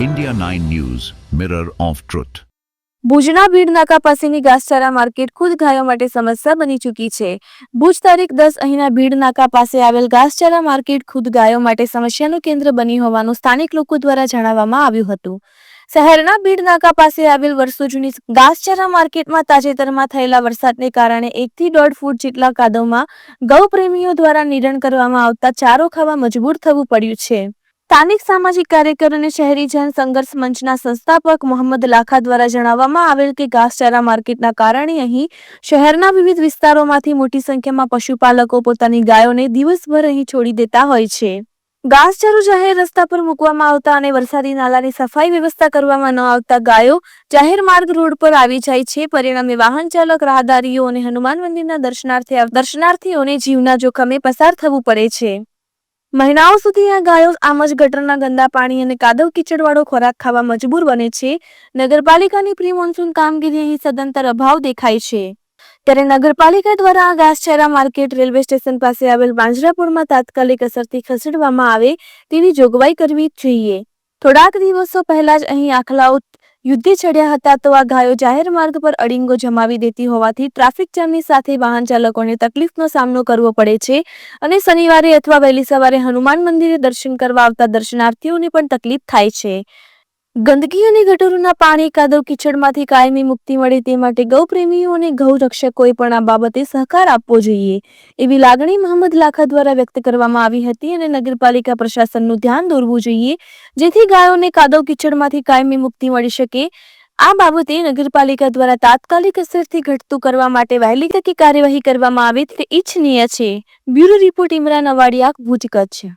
India 9 News, Mirror of Truth. ભુજના ભીડ નાકા પાસેની ઘાસચારા માર્કેટ ખુદ ગાયો માટે સમસ્યા બની ચૂકી છે. ભુજ તારીખ દસ અહીંના ભીડ નાકા પાસે આવેલ ઘાસચારા માર્કેટ ખુદ ગાયો માટે સમસ્યાનું કેન્દ્ર બની હોવાનું સ્થાનિક લોકો દ્વારા જણાવવામાં આવ્યું હતું. શહેરના ભીડ નાકા પાસે આવેલ વર્ષો જૂની ઘાસચારા માર્કેટમાં તાજેતરમાં થયેલા વરસાદને કારણે એકથી દોઢ ફૂટ જેટલા કાદવમાં ગૌ પ્રેમીઓ દ્વારા નિરણ કરવામાં આવતા ચારો ખાવા મજબૂર થવું પડ્યું છે. સ્થાનિક સામાજિક કાર્યકર અને શહેરી જન સંઘર્ષ મંચના સંસ્થાપક મોહમ્મદ લાખા દ્વારા જણાવવામાં આવેલ કે ઘાસચારા માર્કેટના કારણે અહીં શહેરના વિવિધ વિસ્તારોમાંથી મોટી સંખ્યામાં પશુપાલકો પોતાની ગાયોને દિવસભર અહીં છોડી દેતા હોય છે. ઘાસચારો જાહેર રસ્તા પર મૂકવામાં આવતા અને વરસાદી નાલાની સફાઈ વ્યવસ્થા કરવામાં ન આવતા ગાયો જાહેર માર્ગ રોડ પર આવી જાય છે. પરિણામે વાહન ચાલક, રાહદારીઓ અને હનુમાન મંદિરના દર્શનાર્થી, દર્શનાર્થીઓને જીવના જોખમે પસાર થવું પડે છે. મહિનાઓ સુધી આ ગાયો આમ જ ગટરના ગંદા પાણી અને કાદવ કીચડવાળો ખોરાક ખાવા મજબૂર બને છે. નગરપાલિકાની પ્રી મોન્સૂન કામગીરી અહીં સદંતર અભાવ દેખાય છે. ત્યારે નગરપાલિકા દ્વારા આ ઘાસચારા માર્કેટ રેલવે સ્ટેશન પાસે આવેલ બાંજરાપુરમાં તાત્કાલિક અસરથી ખસેડવામાં આવે તેવી જોગવાઈ કરવી જોઈએ. થોડાક દિવસો પહેલા જ અહીં આખલાઓ યુદ્ધે ચડ્યા હતા તો આ ગાયો જાહેર માર્ગ પર અડિંગો જમાવી દેતી હોવાથી ટ્રાફિક જામની સાથે વાહન ચાલકોને તકલીફનો સામનો કરવો પડે છે અને શનિવારે અથવા વહેલી સવારે હનુમાન મંદિરે દર્શન કરવા આવતા દર્શનાર્થીઓને પણ તકલીફ થાય છે. ગંદકી અને ગટરોના પાણી, કાદવ કીચડમાંથી કાયમી મુક્તિ મળે તે માટે ગૌપ્રેમીઓ અને ગૌ રક્ષકોએ પણ આ બાબતે સહકાર આપવો જોઈએ. એવી લાગણી મહંમદ લાખા દ્વારા વ્યક્ત કરવામાં આવી હતી અને નગરપાલિકા પ્રશાસનનું ધ્યાન દોરવું જોઈએ, જેથી ગાયોને કાદવ કીચડમાંથી કાયમી મુક્તિ મળી શકે. આ બાબતે નગરપાલિકા દ્વારા તાત્કાલિક અસરથી ઘટતું કરવા માટે વહેલી તકે કાર્યવાહી કરવામાં આવે તે ઇચ્છનીય છે. Bureau report Imran Awadiya, Bhuj Kutch.